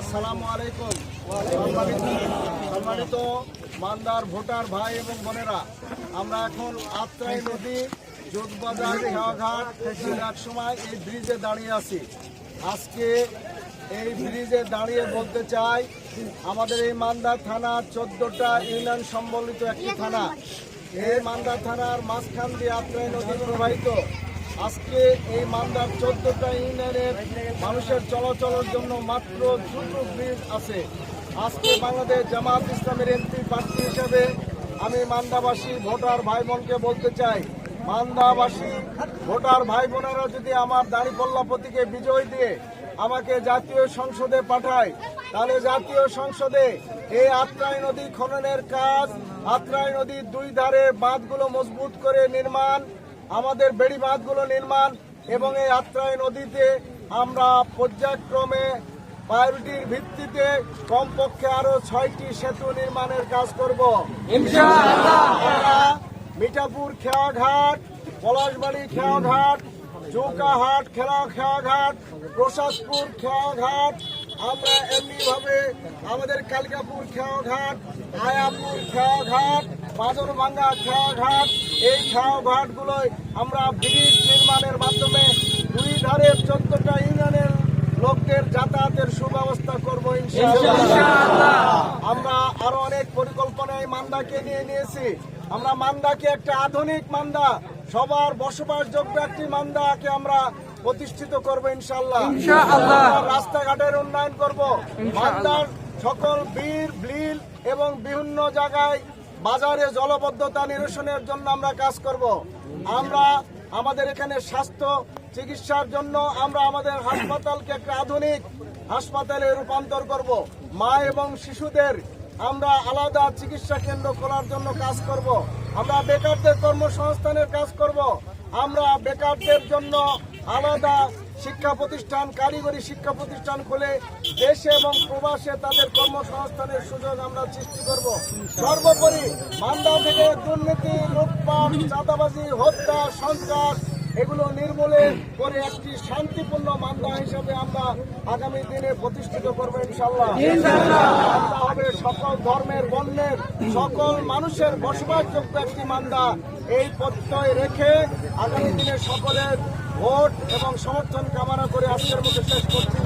আসসালামু সম্মানিত মান্দার ভোটার ভাই এবং বোনেরা, আমরা এখন আত্রাই নদী, যোগবাজার খেয়াঘাট এক সময় এই ব্রিজে দাঁড়িয়ে আছি। আজকে এই ব্রিজে দাঁড়িয়ে বলতে চাই, আমাদের এই মান্দা থানা চোদ্দটা ইউনিয়ন সম্বলিত একটি থানা। এই মান্দা থানার মাঝখান দিয়ে আত্রাই নদী প্রবাহিত। আজকে এই মান্দার চোদ্দটা ইউনিয়নের মানুষের চলাচলের জন্য মাত্র দুটো ব্রিজ আছে। আজকে বাংলাদেশ জামাত ইসলামের এমপি প্রার্থী হিসেবে আমি মান্দাবাসী ভোটার ভাই বোনকে বলতে চাই, মান্দাবাসী ভোটার ভাই বোনেরা যদি আমার দাঁড়িপল্লা প্রতীকে বিজয় দিয়ে আমাকে জাতীয় সংসদে পাঠায়, তাহলে জাতীয় সংসদে এই আত্রাই নদী খননের কাজ, আত্রাই নদীর দুই ধারে বাঁধগুলো মজবুত করে নির্মাণ আমাদের বেড়ি বাঁধগুলো নির্মাণ এবং এই আত্রাই নদীতে আমরা পর্যায়ক্রমে প্রায়োরিটির ভিত্তিতে কমপক্ষে আরও ছয়টি সেতু নির্মাণের কাজ করব। মিঠাপুর খেয়াঘাট পলাশবাড়ি খেয়াঘাট চৌকাহাট খেলা খেয়াঘাট প্রসাদপুর খেয়াঘাট আমরা এমনিভাবে আমাদের কালিকাপুর খেয়াঘাট আয়াপুর খেয়াঘাট বাদরভাঙ্গা খেয়াঘাট এই খেয়াঘাটগুলোয় আমরা ব্রিজ নির্মাণের মাধ্যমে দুই ধারের চোদ্দটা ইউনিয়নের লোকদের যাতায়াতের সুব্যবস্থা করব আমরা আরও অনেক পরিকল্পনায় মান্দাকে নিয়ে নিয়েছি। আমরা মান্দাকে একটা আধুনিক মান্দা সবার বসবাসযোগ্য একটি মান্দাকে আমরা প্রতিষ্ঠিত করব ইনশাল্লাহ রাস্তাঘাটের উন্নয়ন করব। মান্দার সকল বীর ব্লিল এবং বিভিন্ন জায়গায় বাজারে জলবদ্ধতা নিরসনের জন্য আমরা কাজ করব। আমরা আমাদের এখানে স্বাস্থ্য, চিকিৎসার জন্য আমরা আমাদের হাসপাতালকে একটা আধুনিক হাসপাতালে রূপান্তর করব। মা এবং শিশুদের আমরা আলাদা চিকিৎসা কেন্দ্র খোলার জন্য কাজ করব। আমরা বেকারদের কর্মসংস্থানের কাজ করব। আমরা বেকারদের জন্য আলাদা শিক্ষা প্রতিষ্ঠান, কারিগরি শিক্ষা প্রতিষ্ঠান খুলে দেশে এবং প্রবাসে তাদের কর্মসংস্থানের সুযোগ আমরা সৃষ্টি করব। সর্বোপরি মান্দা থেকে দুর্নীতি, লুটপাট, চাঁদাবাজি, হত্যা, সন্ত্রাস এগুলো নির্মূলে করে একটি শান্তিপূর্ণ মান্দা হিসেবে আমরা আগামী দিনে প্রতিষ্ঠিত করব ইনশাল্লাহ হবে সকল ধর্মের বর্ণের, সকল মানুষের বসবাসযোগ্য একটি মান্দা এই প্রত্যয় রেখে আগামী দিনে সকলের ভোট এবং সমর্থন কামনা করে আজকের মধ্যে শেষ করছি।